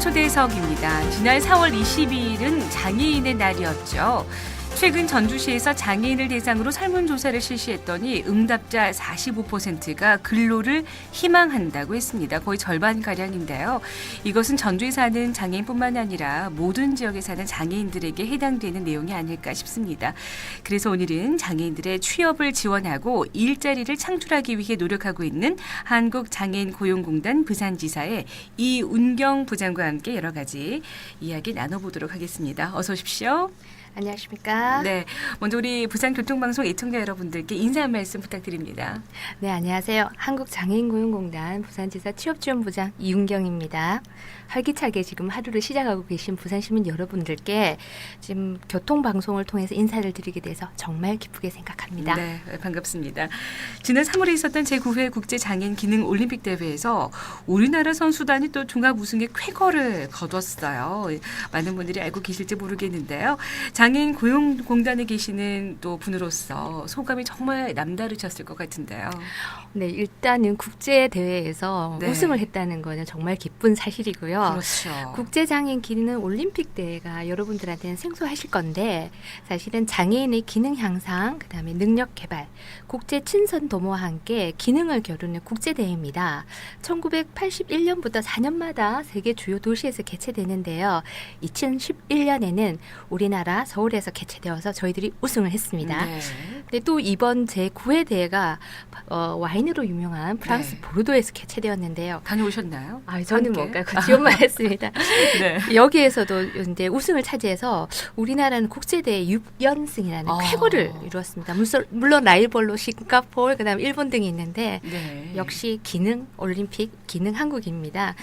초대석입니다. 지난 4월 22일은 장애인의 날이었죠. 최근 전주시에서 장애인을 대상으로 설문조사를 실시했더니 응답자 45%가 근로를 희망한다고 했습니다. 거의 절반가량인데요. 이것은 전주에 사는 장애인뿐만 아니라 모든 지역에 사는 장애인들에게 해당되는 내용이 아닐까 싶습니다. 그래서 오늘은 장애인들의 취업을 지원하고 일자리를 창출하기 위해 노력하고 있는 한국장애인 고용공단 부산지사의 이운경 부장과 함께 여러 가지 이야기 나눠보도록 하겠습니다. 어서 오십시오. 안녕하십니까? 네, 먼저 우리 부산교통방송 애청자 여러분들께 인사 한 말씀 부탁드립니다. 네, 안녕하세요. 한국장애인고용공단 부산지사 취업지원부장 이윤경입니다. 활기차게 지금 하루를 시작하고 계신 부산 시민 여러분들께 지금 교통방송을 통해서 인사를 드리게 돼서 정말 기쁘게 생각합니다. 네, 반갑습니다. 지난 3월에 있었던 제9회 국제장애인 기능 올림픽 대회에서 우리나라 선수단이 또 종합 우승의 쾌거를 거뒀어요. 많은 분들이 알고 계실지 모르겠는데요. 장애인 고용 공단에 계시는 또 분으로서 소감이 정말 남다르셨을 것 같은데요. 네, 일단은 국제 대회에서 네. 우승을 했다는 거는 정말 기쁜 사실이고요. 그렇죠. 국제 장애인 기능 올림픽 대회가 여러분들한테는 생소하실 건데 사실은 장애인의 기능 향상, 그다음에 능력 개발, 국제 친선 도모와 함께 기능을 겨루는 국제 대회입니다. 1981년부터 4년마다 세계 주요 도시에서 개최되는데요. 2011년에는 우리나라 서울에서 개최되 어서 저희들이 우승을 했습니다. 네. 근데 또 이번 제 9회 대회가 어, 와인으로 유명한 프랑스 네. 보르도에서 개최되었는데요. 다녀오셨나요? 아, 저는? 뭔가 그 지원만 했습니다. 네. 여기에서도 이제 우승을 차지해서 우리나라는 국제대회 6연승이라는 아. 쾌거를 이루었습니다. 물론, 물론 라이벌로 싱가포르, 그다음 일본 등이 있는데 네. 역시 기능 올림픽, 기능 한국입니다.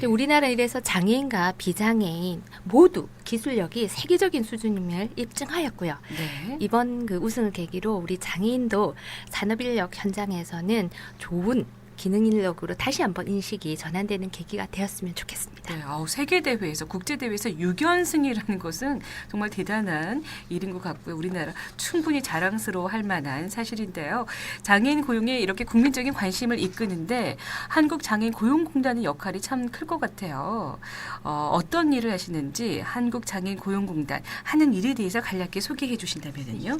네. 우리나라 이래서 장애인과 비장애인 모두 기술력이 세계적인 수준임을 입증하였고요. 네. 이번 그 우승을 계기로 우리 장애인도 산업 인력 현장에서는 좋은 기능 인력으로 다시 한번 인식이 전환되는 계기가 되었으면 좋겠습니다. 네, 아우, 세계 대회에서 국제 대회에서 6연승이라는 것은 정말 대단한 일인 것 같고요. 우리나라 충분히 자랑스러워 할 만한 사실인데요. 장애인 고용에 이렇게 국민적인 관심을 이끄는데 한국 장애인 고용공단의 역할이 참 클 것 같아요. 어, 어떤 일을 하시는지 한국 장애인 고용공단 하는 일에 대해서 간략히 소개해 주신다면요.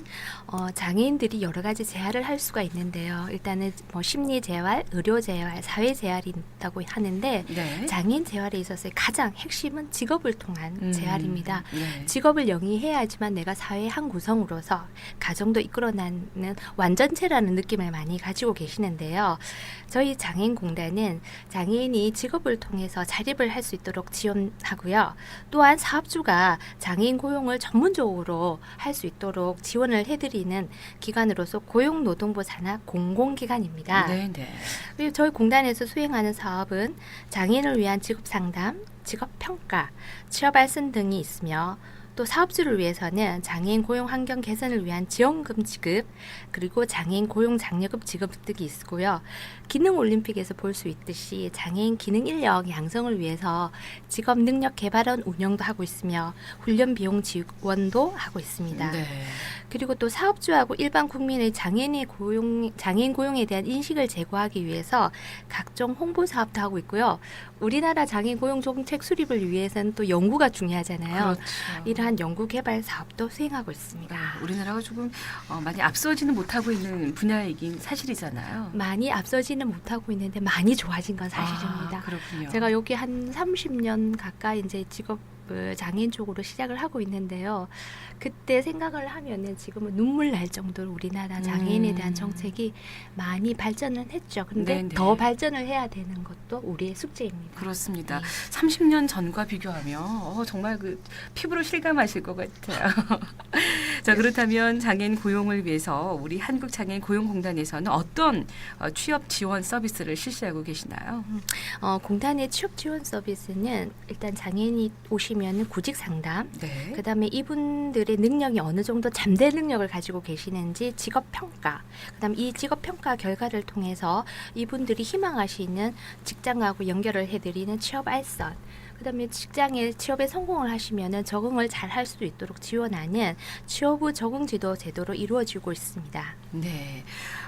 어, 장애인들이 여러 가지 재활을 할 수가 있는데요. 일단은 뭐 심리 재활, 의료 재활, 사회 재활이 있다고 하는데 네. 장애인 재활에 있어서 가장 핵심은 직업을 통한 음, 재활입니다. 네. 직업을 영위해야지만 내가 사회의 한 구성으로서 가정도 이끌어나는 완전체라는 느낌을 많이 가지고 계시는데요. 저희 장애인 공단은 장애인이 직업을 통해서 자립을 할 수 있도록 지원하고요. 또한 사업주가 장애인 고용을 전문적으로 할 수 있도록 지원을 해드리는 기관으로서 고용노동부 산하 공공기관입니다. 네, 네. 그리고 저희 공단에서 수행하는 사업은 장애인을 위한 직업 상담, 직업 평가, 취업 알선 등이 있으며 또 사업주를 위해서는 장애인 고용 환경 개선을 위한 지원금 지급 그리고 장애인 고용 장려금 지급 등이 있고요. 기능 올림픽에서 볼 수 있듯이 장애인 기능 인력 양성을 위해서 직업 능력 개발원 운영도 하고 있으며 훈련 비용 지원도 하고 있습니다. 네. 그리고 또 사업주하고 일반 국민의 장애인의 고용 장애인 고용에 대한 인식을 제고하기 위해서 각종 홍보 사업도 하고 있고요. 우리나라 장애인 고용 정책 수립을 위해서는 또 연구가 중요하잖아요. 그렇죠. 이러한 연구 개발 사업도 수행하고 있습니다. 아, 우리나라가 조금 어, 많이 앞서지는 못하고 있는 분야이긴 사실이잖아요. 많이 앞서지는 못하고 있는데 많이 좋아진 건 사실입니다. 아, 그렇군요. 제가 여기 한 30년 가까이 이제 직업 을 장애인 쪽으로 시작을 하고 있는데요. 그때 생각을 하면은 지금은 눈물 날 정도로 우리나라 장애인에 음. 대한 정책이 많이 발전을 했죠. 근데 네네. 더 발전을 해야 되는 것도 우리의 숙제입니다. 그렇습니다. 네. 30년 전과 비교하면 어, 정말 그 피부로 실감하실 것 같아요. 자 그렇다면 장애인 고용을 위해서 우리 한국 장애인 고용공단에서는 어떤 어, 취업 지원 서비스를 실시하고 계시나요? 어, 공단의 취업 지원 서비스는 일단 장애인이 오시 면 구직 상담, 네. 그다음에 이분들의 능력이 어느 정도 잠재 능력을 가지고 계시는지 직업 평가. 그다음 이 직업 평가 결과를 통해서 이분들이 희망하시는 직장하고 연결을 해드리는 취업 알선. 그다음에 직장에 취업에 성공을 하시면은 적응을 잘 할 수 있도록 지원하는 취업 후 적응 지도 제도로 이루어지고 있습니다. 네.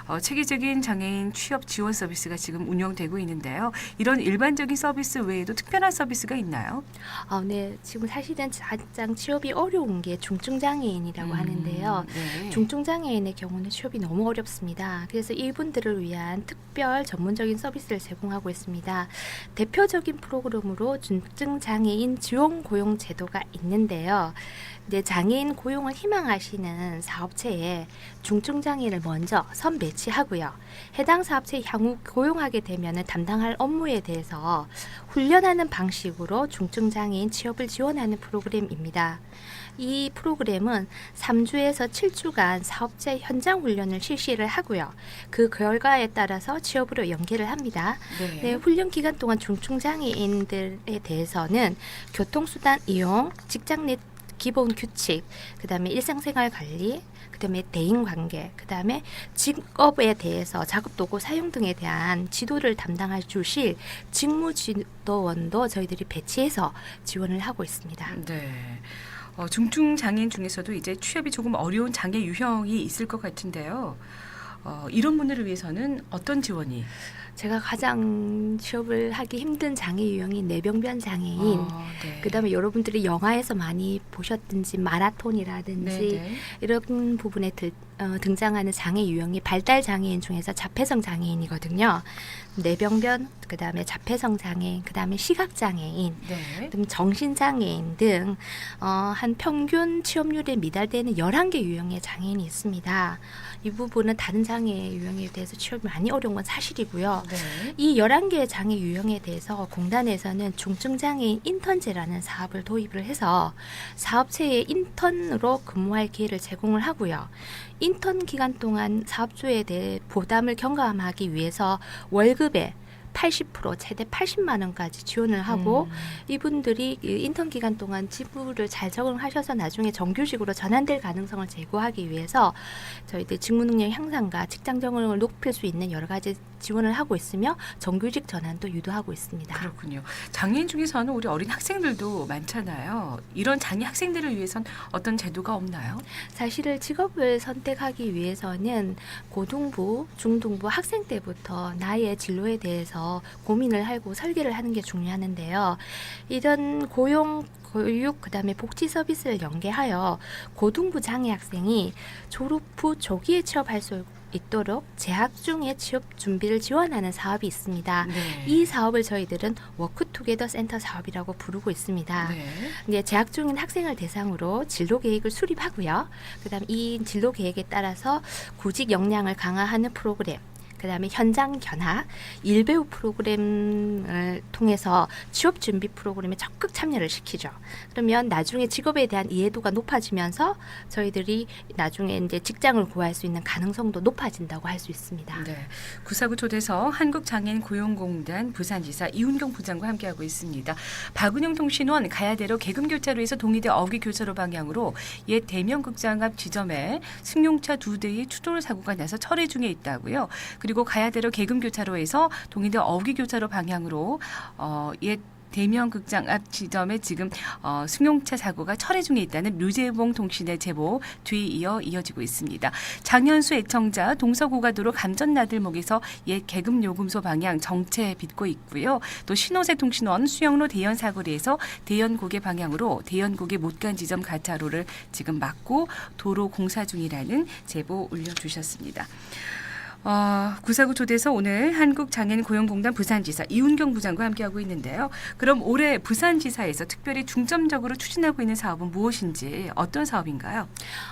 어, 체계적인 장애인 취업 지원 서비스가 지금 운영되고 있는데요. 이런 일반적인 서비스 외에도 특별한 서비스가 있나요? 어, 네, 지금 사실은 가장 취업이 어려운 게 중증 장애인이라고 하는데요. 음, 네. 중증 장애인의 경우는 취업이 너무 어렵습니다. 그래서 이분들을 위한 특별 전문적인 서비스를 제공하고 있습니다. 대표적인 프로그램으로 중증 장애인 지원 고용 제도가 있는데요. 이제 장애인 고용을 희망하시는 사업체에 중증 장애인을 먼저 선 배치하고요. 해당 사업체에 향후 고용하게 되면 담당할 업무에 대해서 훈련하는 방식으로 중증 장애인 취업을 지원하는 프로그램입니다. 이 프로그램은 3주에서 7주간 사업자 현장 훈련을 실시를 하고요. 그 결과에 따라서 취업으로 연계를 합니다. 네. 네, 훈련 기간 동안 중증 장애인들에 대해서는 교통수단 이용, 직장 내 기본 규칙, 그 다음에 일상생활 관리, 그 다음에 대인 관계, 그 다음에 직업에 대해서 작업 도구 사용 등에 대한 지도를 담당할 주실 직무 지도원도 저희들이 배치해서 지원을 하고 있습니다. 네. 어, 중증 장애인 중에서도 이제 취업이 조금 어려운 장애 유형이 있을 것 같은데요. 어, 이런 분들을 위해서는 어떤 지원이? 제가 가장 취업을 하기 힘든 장애 유형이 뇌병변 장애인. 어, 네. 그다음에 여러분들이 영화에서 많이 보셨든지 마라톤이라든지 네, 네. 이런 부분에 들, 어, 등장하는 장애 유형이 발달 장애인 중에서 자폐성 장애인이거든요. 뇌병변, 그다음에 자폐성 장애인, 그다음에 시각 장애인, 네. 등 정신 장애인 등 어, 한 평균 취업률에 미달되는 11개 유형의 장애인이 있습니다. 이 부분은 다른 장애 유형에 대해서 취업이 많이 어려운 건 사실이고요. 네. 이 11개의 장애 유형에 대해서 공단에서는 중증 장애인 인턴제라는 사업을 도입을 해서 사업체에 인턴으로 근무할 기회를 제공을 하고요. 인턴 기간 동안 사업주에 대해 부담을 경감하기 위해서 월급의 80% 최대 80만 원까지 지원을 하고 음. 이분들이 이 인턴 기간 동안 지불을 잘 적응하셔서 나중에 정규직으로 전환될 가능성을 제고하기 위해서 저희들 직무 능력 향상과 직장 적응을 높일 수 있는 여러 가지 지원을 하고 있으며 정규직 전환도 유도하고 있습니다. 그렇군요. 장애인 중에서는 우리 어린 학생들도 많잖아요. 이런 장애 학생들을 위해선 어떤 제도가 없나요? 사실은 직업을 선택하기 위해서는 고등부, 중등부 학생 때부터 나의 진로에 대해서 고민을 하고 설계를 하는 게 중요하는데요. 이런 고용 교육 그다음에 복지 서비스를 연계하여 고등부 장애 학생이 졸업 후 조기에 취업할 수 있도록 재학 중에 취업 준비를 지원하는 사업이 있습니다. 네. 이 사업을 저희들은 워크투게더 센터 사업이라고 부르고 있습니다. 네. 이제 재학 중인 학생을 대상으로 진로 계획을 수립하고요. 그다음 이 진로 계획에 따라서 구직 역량을 강화하는 프로그램. 그 다음에 현장 견학, 일배우 프로그램을 통해서 취업 준비 프로그램에 적극 참여를 시키죠. 그러면 나중에 직업에 대한 이해도가 높아지면서 저희들이 나중에 이제 직장을 구할 수 있는 가능성도 높아진다고 할 수 있습니다. 네. 구사구 초대서 한국장애인 고용공단 부산지사 이훈경 부장과 함께하고 있습니다. 박은영 통신원 가야대로 계금교차로에서 동의대 어귀교차로 방향으로 옛 대명극장 앞 지점에 승용차 두 대의 추돌 사고가 나서 철회 중에 있다고요. 그리고 가야대로 계금교차로에서 동의대 어귀 교차로 방향으로 어, 옛 대명 극장 앞 지점에 지금 어, 승용차 사고가 철회 중에 있다는 류재봉 통신의 제보 뒤이어 이어지고 있습니다. 장현수 애청자 동서고가도로 감전나들목에서 옛 계급 요금소 방향 정체 빚고 있고요. 또 신호세 통신원 수영로 대연 사거리에서 대연 고개 방향으로 대연 고개 못간 지점 가차로를 지금 막고 도로 공사 중이라는 제보 올려주셨습니다. 어, 구사구 초대서 오늘 한국장애인 고용공단 부산지사 이훈경 부장과 함께하고 있는데요. 그럼 올해 부산지사에서 특별히 중점적으로 추진하고 있는 사업은 무엇인지 어떤 사업인가요?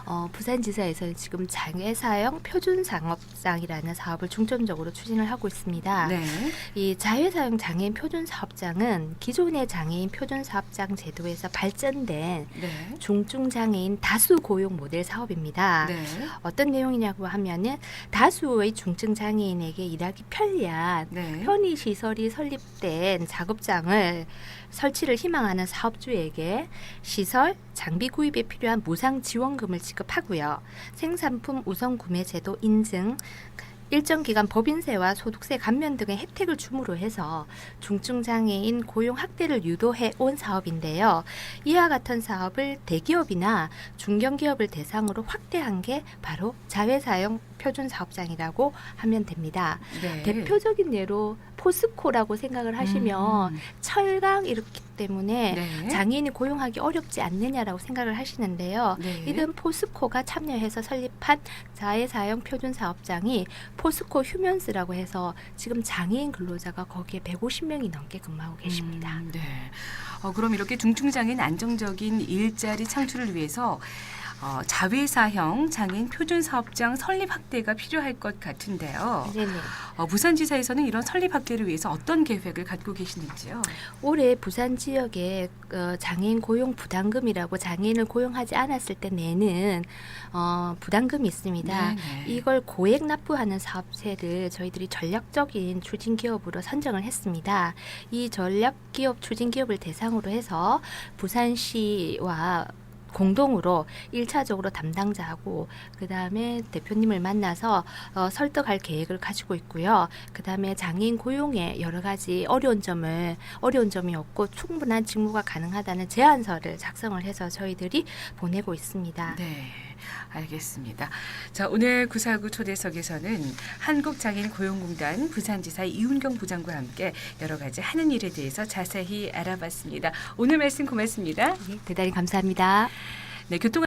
어, 부산지사에서는 지금 장애사형 표준상업장이라는 사업을 중점적으로 추진을 하고 있습니다. 네. 이 자유사용 장애인 표준사업장은 기존의 장애인 표준사업장 제도에서 발전된 네. 중증 장애인 다수 고용 모델 사업입니다. 네. 어떤 내용이냐고 하면은 다수의 중증 장애인에게 일하기 편리한 네. 편의 시설이 설립된 작업장을 설치를 희망하는 사업주에게 시설, 장비 구입에 필요한 무상 지원금을 지급하고요. 생산품 우선 구매 제도 인증 일정 기간 법인세와 소득세 감면 등의 혜택을 줌으로 해서 중증 장애인 고용 확대를 유도해 온 사업인데요. 이와 같은 사업을 대기업이나 중견기업을 대상으로 확대한 게 바로 자회사용 표준 사업장이라고 하면 됩니다. 네. 대표적인 예로 포스코라고 생각을 하시면 음, 철강 이렇기 때문에 네. 장애인이 고용하기 어렵지 않느냐라고 생각을 하시는데요. 네. 이든 포스코가 참여해서 설립한 자회사용 표준 사업장이 포스코 휴면스라고 해서 지금 장애인 근로자가 거기에 150명이 넘게 근무하고 계십니다. 음, 네. 어, 그럼 이렇게 중증장애인 안정적인 일자리 창출을 위해서 어, 자회사형 장애인 표준 사업장 설립 확대가 필요할 것 같은데요. 네네. 어, 부산지사에서는 이런 설립 확대를 위해서 어떤 계획을 갖고 계시는지요? 올해 부산 지역에 어, 장애인 고용 부담금이라고 장애인을 고용하지 않았을 때 내는 어, 부담금이 있습니다. 네, 네. 이걸 고액 납부하는 사업체를 저희들이 전략적인 추진 기업으로 선정을 했습니다. 이 전략 기업 추진 기업을 대상으로 해서 부산시와 공동으로 일차적으로 담당자하고 그 다음에 대표님을 만나서 어, 설득할 계획을 가지고 있고요. 그 다음에 장애인 고용에 여러 가지 어려운 점을 어려운 점이 없고 충분한 직무가 가능하다는 제안서를 작성을 해서 저희들이 보내고 있습니다. 네, 알겠습니다. 자, 오늘 구사구 초대석에서는 한국장애인 고용공단 부산지사 이훈경 부장과 함께 여러 가지 하는 일에 대해서 자세히 알아봤습니다. 오늘 말씀 고맙습니다. 네, 대단히 감사합니다. 네, 교통